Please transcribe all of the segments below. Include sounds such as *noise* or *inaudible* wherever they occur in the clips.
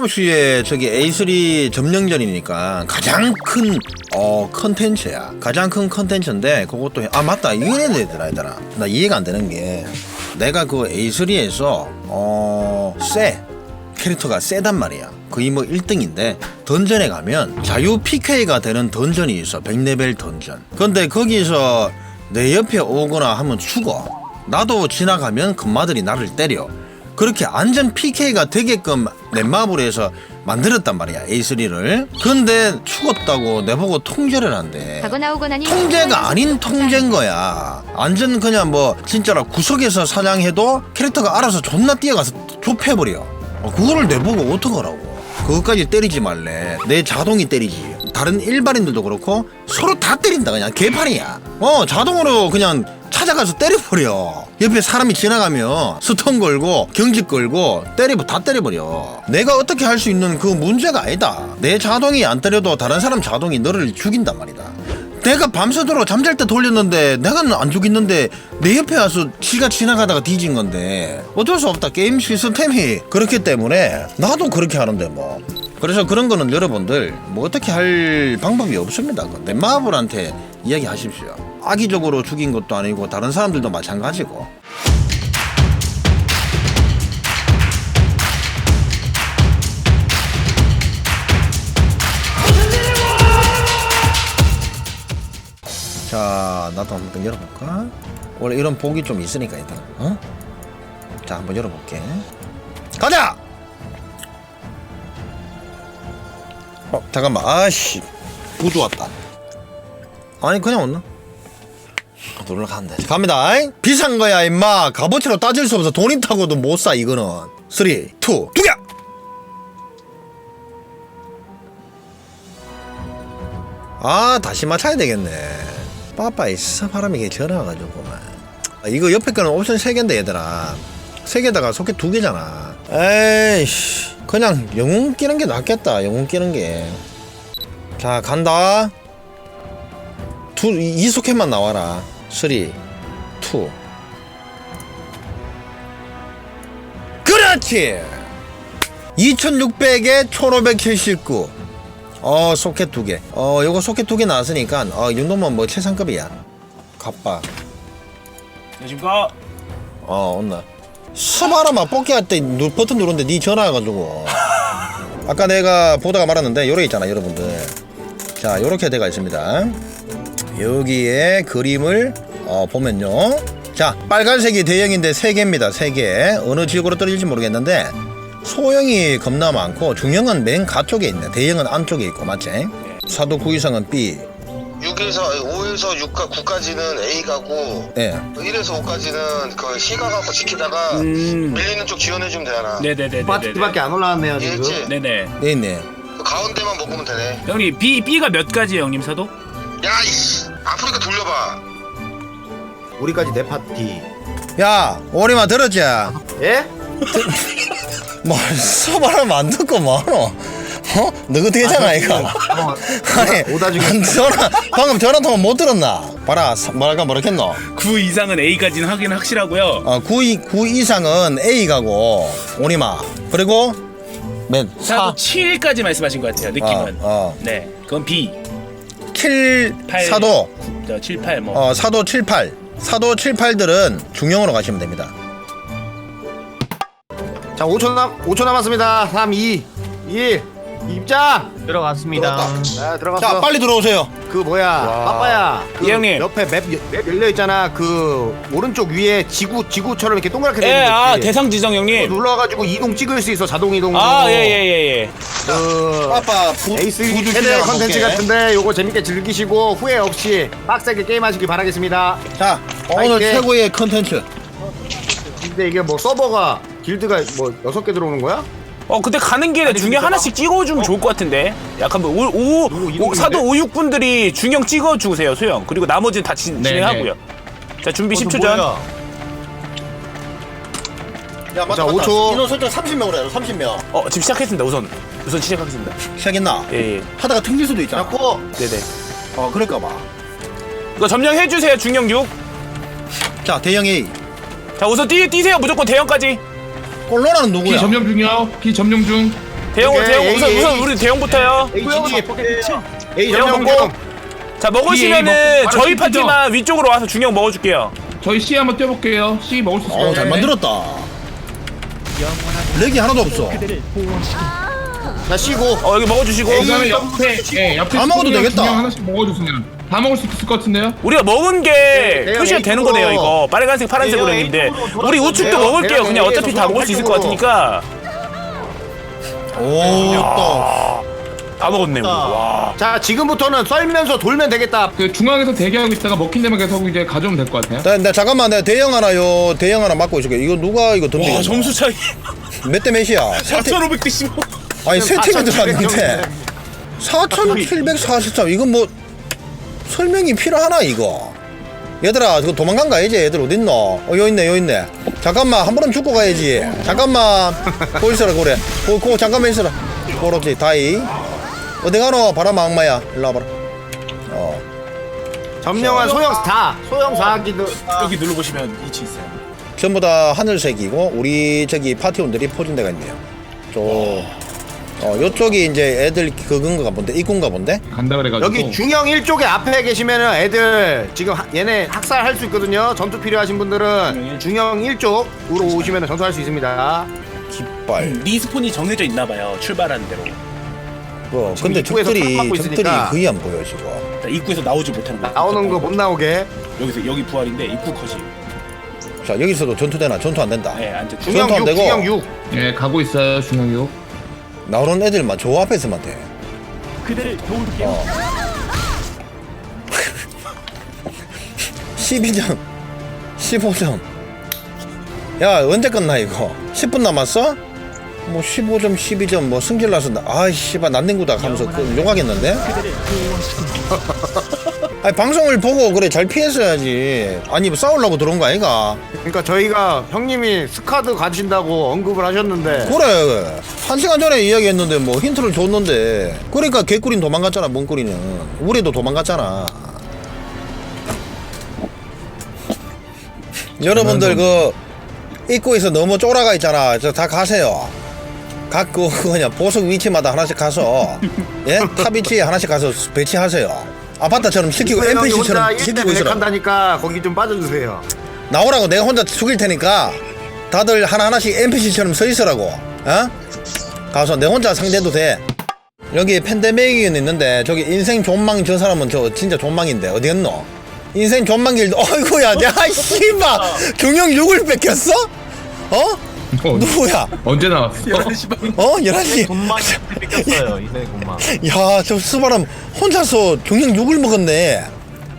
9시에 저기 A3 점령전이니까 가장 큰 어, 컨텐츠야. 가장 큰 컨텐츠인데 그것도 해- 아 맞다 이래 되더라 얘들아. 나 이해가 안 되는 게 내가 그 A3에서 어 쎄 캐릭터가 세단 말이야. 거의 뭐 1등인데 던전에 가면 자유 PK가 되는 던전이 있어. 100레벨 던전. 근데 거기서 내 옆에 오거나 하면 죽어. 나도 지나가면 금마들이 나를 때려. 그렇게 안전 PK가 되게끔 넷마블 해서 만들었단 말이야 A3를. 근데 죽었다고 내보고 통제를 한대. 통제가 아닌 통제인 거야. 완전 그냥 뭐 진짜로 구석에서 사냥해도 캐릭터가 알아서 존나 뛰어가서 좁혀버려. 어, 그거를 내보고 어떡하라고. 그것까지 때리지 말래. 내 자동이 때리지. 다른 일반인들도 그렇고 서로 다 때린다 그냥 개판이야. 어 자동으로 그냥 찾아가서 때려버려. 옆에 사람이 지나가면 스턴 걸고 경직 걸고 때려 다 때려버려. 내가 어떻게 할 수 있는 그 문제가 아니다. 내 자동이 안 때려도 다른 사람 자동이 너를 죽인단 말이다. 내가 밤새도록 잠잘 때 돌렸는데 내가 안 죽였는데 내 옆에 와서 지가 지나가다가 뒤진 건데 어쩔 수 없다 게임 시스템이 그렇기 때문에 나도 그렇게 하는데 뭐 그래서 그런 거는 여러분들 뭐 어떻게 할 방법이 없습니다 그 넷마블한테 이야기하십시오 악의적으로 죽인 것도 아니고 다른 사람들도 마찬가지고. 자 나도 한번 열어볼까? 원래 이런 복이 좀 있으니까 일단 어? 자 한번 열어볼게. 가자! 어 잠깐만. 아씨. 부주 왔다. 아니 그냥 왔나 놀러 간대 갑니다? 비싼 거야 임마. 값어치로 따질 수 없어. 돈 있다고도 못 사 이거는. 3 2 두개! 아 다시 맞춰야 되겠네. 빠빠 있어 바람이 전화 와가지고만 아, 이거 옆에 거는 옵션 3개인데 얘들아. 3개다가 소켓 2개잖아. 에이씨. 그냥 영웅 끼는 게 낫겠다 영웅 끼는 게 자 간다 두, 이, 이 소켓만 나와라 3 2 그렇지 2600에 1579 어 소켓 두 개. 어 요거 소켓 두 개 나왔으니까 어 이 정도면 뭐 최상급이야. 갑바. 안녕하십니까? 어 온나. 스바라마 뽑기 할 때 버튼 누르는데 니 전화 와가지고. 아까 내가 보다가 말았는데 요래 있잖아 여러분들. 자 요렇게 돼가 있습니다. 여기에 그림을 어 보면요. 자 빨간색이 대형인데 세 개입니다. 세 개. 어느 지역으로 떨어질지 모르겠는데 소형이 겁나 많고 중형은 맨 가쪽에 있네. 대형은 안쪽에 있고 맞지? 사도 구이상은 B. 6에서 5에서 6가 9까지는 A 가고 예. 1에서 5까지는 그 C가 갖고 지키다가 음. 밀리는 쪽 지원해 주면 되잖아. 네네네네네. 파티밖에 안 올라왔네요 지금. 이해했지? 네네. 네 있네. 그 가운데만 먹으면 되네. 형님 B B가 몇 가지예요, 형님 사도? 야 이씨 아프리카 돌려봐. 우리까지 내 파티. 야 오리마 들었지? 예? 뭐 서바람 안 듣고 뭐하노? 어? 너그 되잖아 이거. *laughs* 아니 오다 중에 안 전화 방금 전화 통화 못 들었나? 봐라 사- 뭐랄까 뭐라겠노? 9 이상은 A까지는 하긴 확실하고요. 어, 9, 이, 9 이상은 A 가고 오리마 그리고 맨 사도 4, 7까지 말씀하신 것 같아요, 느낌은. 어, 어. 네. 그건 B. 7 팔. 사도 저 7, 8 뭐. 어, 사도 7, 8 사도 7, 8들은 중형으로 가시면 됩니다. 자 5초 남 5초 남았습니다. 3, 2, 1 입장. 들어갔습니다. 아 들어갔어. 자 빨리 들어오세요. 그 뭐야 빠빠야. 그 예, 형님. 옆에 맵, 맵 열려 있잖아. 그 오른쪽 위에 지구 지구처럼 이렇게 동그랗게 돼 예, 있는 거 아? 대상 지정 형님. 눌러가지고 이동 찍을 수 있어 자동 이동. 아, 예, 예, 예, 예. 그 아빠 부, 에이스 최대 컨텐츠. 같은데 요거 재밌게 즐기시고 후회 없이 빡세게 게임하시길 바라겠습니다. 자 오늘 파이팅. 최고의 컨텐츠. 근데 이게 뭐 서버가 길드가 뭐 여섯 개 들어오는 거야? 어, 근데 가는 길에 중에 그러니까 하나씩 찍어주면 좋을 것 같은데. 약간 뭐, 오, 오, 이거 오, 이동인데? 사도 5, 6분들이 중형 찍어주세요, 소형. 그리고 나머지는 다 진, 네, 진행하고요. 자, 준비 어, 10초 전. 야 맞다 자, 맞다. 5초. 인원 설정 30명으로 해요 30명. 어, 지금 시작했습니다, 우선. 우선 시작하겠습니다. 시작했나? 예, 예. 하다가 튕길 수도 있잖아. 자꾸 네네. 어 그럴까 봐. 이거 점령해주세요, 중형 6. 자 대형 A. 자, 우선 뛰, 뛰세요, 무조건 대형까지. 꼴로라는 누구야? 피 점령 중이요. 피 점령 중. 대형 오케이, 대형 우선 우선. 우리 대형부터요. A 진입 A 대형 점령 먹고. 중자 먹으시면은 저희 파티만 위쪽으로 와서 중형 먹어줄게요. 저희 C 한번 뛰어볼게요. C 먹을 수 있어요. 어우 잘 만들었다 렉이 하나도 없어 자 쉬고 어 여기 먹어주시고. 그다음에 옆에 예 옆에 다 먹어도 중형, 되겠다. 중형 하나씩 먹어주세요. 다 먹을 수 있을 것 같은데요? 우리가 먹은 게 대형 표시가 A 되는 쪽으로. 거네요 이거. 빨간색 파란색으로 했는데. 쪽으로 우리 우측도. 먹을게요. 그냥 어차피 다 먹을 수 있을 것. 같으니까. 오또 다. 먹었네 우리. 와. 자 지금부터는 썰면서 돌면 되겠다. 그 중앙에서 대기하고 있다가 먹힌 데만 계속 이제 가져오면 될 것 같아요. 나, 나 잠깐만 내가 대형 하나요. 대형 하나 맡고 있을게 이거 누가 이거 덤비겠노 와, 점수 차이. 몇대 몇이야? 세 팀- 4,515 아니 세 팀이 4,700 들어왔는데. 4743 이건 뭐 설명이 필요하나 이거? 얘들아 그거 도망간 거 아니지? 얘들 어딨노? 어 여기 있네 여기 있네. 잠깐만 한 번은 죽고 가야지. 잠깐만. *laughs* 거 있어라 그래. 고, 고 잠깐만 있어라. 그렇지 다이. 어디 가노? 바람 악마야. 일로 와봐라. 어. 점령한 소형 다 소형 사기들 여기 눌러보시면 위치 있어요. 전부 다 하늘색이고 우리 저기 파티원들이 퍼진 데가 있네요. 저 어, 요쪽이 이제 애들 그건가 본데 입군가 본데 간다 그래가지고 여기 중형 1쪽에 앞에 계시면은 애들 지금 하- 얘네 학살할 수 있거든요 전투 필요하신 분들은 중형 1쪽으로 오시면 전투할 수 있습니다 깃발 리스폰이 정해져 있나 봐요. 출발하는 대로. 어, 지금 근데 입구에서 적들이 막고 적들이 있으니까. 거의 안 보여 지금. 자, 입구에서 나오지 못하는 거. 나오는 거 못 나오게 여기서 여기 부활인데 입구 컷이. 자 여기서도 전투되나 전투 안 된다. 네, 앉아. 중형 전투 안 6 되고. 중형 6 예 가고 있어요 중형 6. 나오는 애들만 저 앞에 있으면 돼. 어. *laughs* 12점, 15점. 야 언제 끝나 이거? 10분 남았어? 뭐 15점, 12점 뭐 승질 나서 나- 아이 씨발 난닝구다 하면서 그 욕하겠는데? *laughs* 아니 방송을 보고 그래 잘 피했어야지. 아니 뭐 싸우려고 들어온 거 아이가? 그러니까 저희가 형님이 스카드 가신다고 언급을 하셨는데. 그래. 한 시간 전에 이야기했는데 뭐 힌트를 줬는데. 그러니까 개꿀인 도망갔잖아 몽꿀이는 우리도 도망갔잖아. 여러분들 그 입구에서 너무 쫄아가 있잖아. 저 다 가세요. 갖고 그냥 보석 위치마다 하나씩 가서 예? 탑 위치에 하나씩 가서 배치하세요 아파트처럼 시키고 NPC처럼 1대 시키고 100 있으라 한다니까 거기 좀 빠져주세요 나오라고 내가 혼자 죽일 테니까 다들 하나하나씩 NPC처럼 서 있으라고 어? 가서 내 혼자 상대도 돼 여기 팬데믹이 있는데 저기 인생 존망 저 사람은 저 진짜 존망인데 어디 갔노? 인생 존망길도 *laughs* 어이구야 야 씨발 경영 6을 뺏겼어? 어? 어, 누구야? 언제 나왔어? 어? 11시 돈만 뺏겼어요 이세 돈만 야 저 스바람 혼자서 경영 6을 먹었네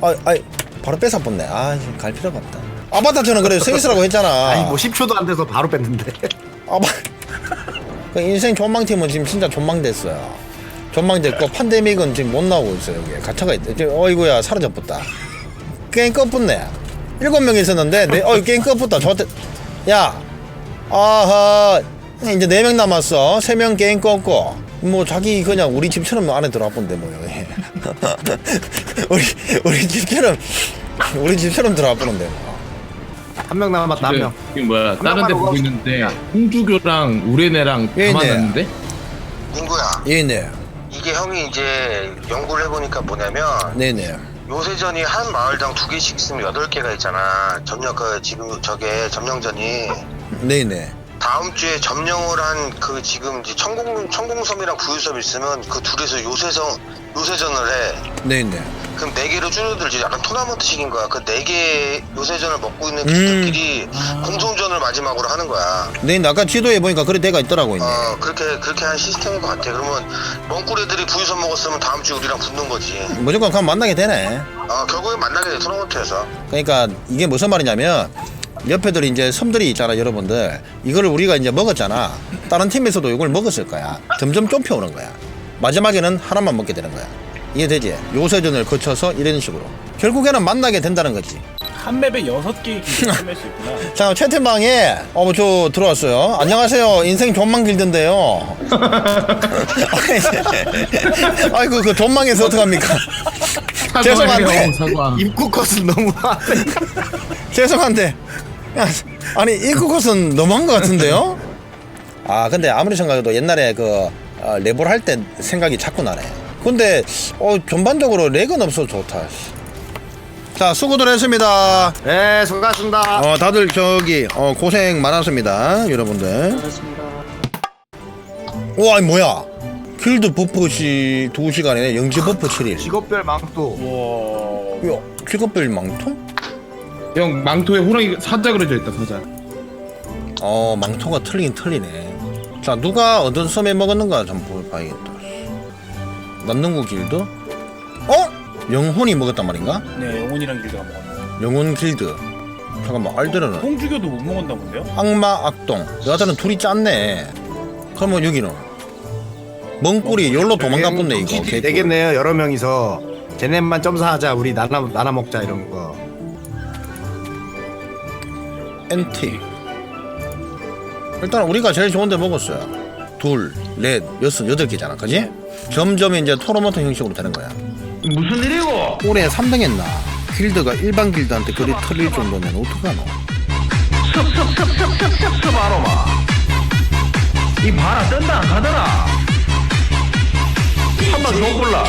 아, 아 바로 뺏어봤네 아 갈 필요가 없다 아바타처럼 그래 서 있으라고 했잖아 아니 뭐 10초도 안 돼서 바로 뺐는데 아마 그 인생 존망팀은 지금 진짜 존망됐어요. 존망됐고 판데믹은 지금 못 나오고 있어요. 여기 갇혀가 있대. 지금 어이구야 사라져버렸다. 게임 꺼붙네. 일곱 명 있었는데 내 어이 게임 꺼붙다. 저한테 야 아하 이제 네 명 남았어. 세 명 게임 껐고. 뭐 자기 그냥 우리 집처럼 안에 들어와 본데 뭐 여기. *laughs* 우리 우리 집처럼 우리 집처럼 들어와 보는데 한 명 남았다 한명. 지금 뭐야? 다른 데 보고 있는데 홍주교랑 우레네랑 네. 만났는데? 민구야. 얘네. 이게 형이 이제 연구를 해보니까 뭐냐면 네네. 요새전이 한 마을당 두 개씩 있으면 여덟 개가 있잖아. 점령 그 지금 저게 점령전이 네네 다음 주에 점령을 한 그 지금 이제 천공 천공섬이랑 구유섬 있으면 그 둘이서 요새성 요새전을 해. 네네 그럼 네 개로 줄어들지 약간 토너먼트식인 거야. 그 네 개 요새전을 먹고 있는 음. 기들끼리 공성전을 마지막으로 하는 거야. 네 아까 지도에 보니까 그래 대가 있더라고 있네. 어 그렇게 그렇게 한 시스템인 것 같아. 그러면 멍꾸리들이 부유섬 먹었으면 다음 주 우리랑 붙는 거지. 무조건 가면 만나게 되네. 어 결국에 만나게 돼 토너먼트에서. 그러니까 이게 무슨 말이냐면 옆에들 이제 섬들이 있잖아 여러분들. 이거를 우리가 이제 먹었잖아. 다른 팀에서도 이걸 먹었을 거야. 점점 좁혀오는 거야. 마지막에는 하나만 먹게 되는 거야. 이해되지? 요새전을 거쳐서 이런 식으로. 결국에는 만나게 된다는 거지. 한 맵에 여섯 개 참여할 *laughs* 수 있구나. 자 채팅방에 어저 들어왔어요. 안녕하세요. 인생 존망 길던데요. *laughs* 아이고 그 존망에서 어떡합니까? 죄송한데. 사과. 입구 컷은 너무 *laughs* 죄송한데. 야, *laughs* 아니 입구 컷은 너무한 것 같은데요? *laughs* 아 근데 아무리 생각해도 옛날에 그 아, 랩을 할 때 생각이 자꾸 나네. 근데 어 전반적으로 렉은 없어서 좋다. 자 수고들 했습니다. 네 수고하셨습니다 어 다들 저기 어 고생 많았습니다 여러분들. 우와 이 뭐야? 필드 버프시 2시간에 영지 버프 *laughs* 7일. 직업별 망토 우와. 야 직업별 망토? 형 망토에 호랑이 사자 그려져 있다 사자. 어 망토가 틀리긴 틀리네. 자 누가 어떤 섬에 먹었는가 좀 보- 봐야겠다. 남는구 길드? 어? 영혼이 먹었단 말인가? 네 영혼이랑 길드가 먹었네. 영혼 길드. 잠깐만 알들어는 홍주교도 못 먹었나 본데요? 악마 악동. 여자들은 둘이 짰네. 그러면 여기는 멍꾸리 열로 도망가 본네 이거. 개꿀. 되겠네요 여러 명이서 쟤네만 점사하자 우리 나눠 나눠 먹자 이런 거 엔티. 일단 우리가 제일 좋은데 먹었어요. 둘, 넷, 여섯, 여덟 개잖아, 그지? 점점 이제 토너먼트 형식으로 되는 거야. 무슨 일이고? 올해 3등 했나? 길드가 일반 길드한테 그리 털릴 정도면 어떡하노? 이 봐라 뜬다 안 가더라. 한번 더 골라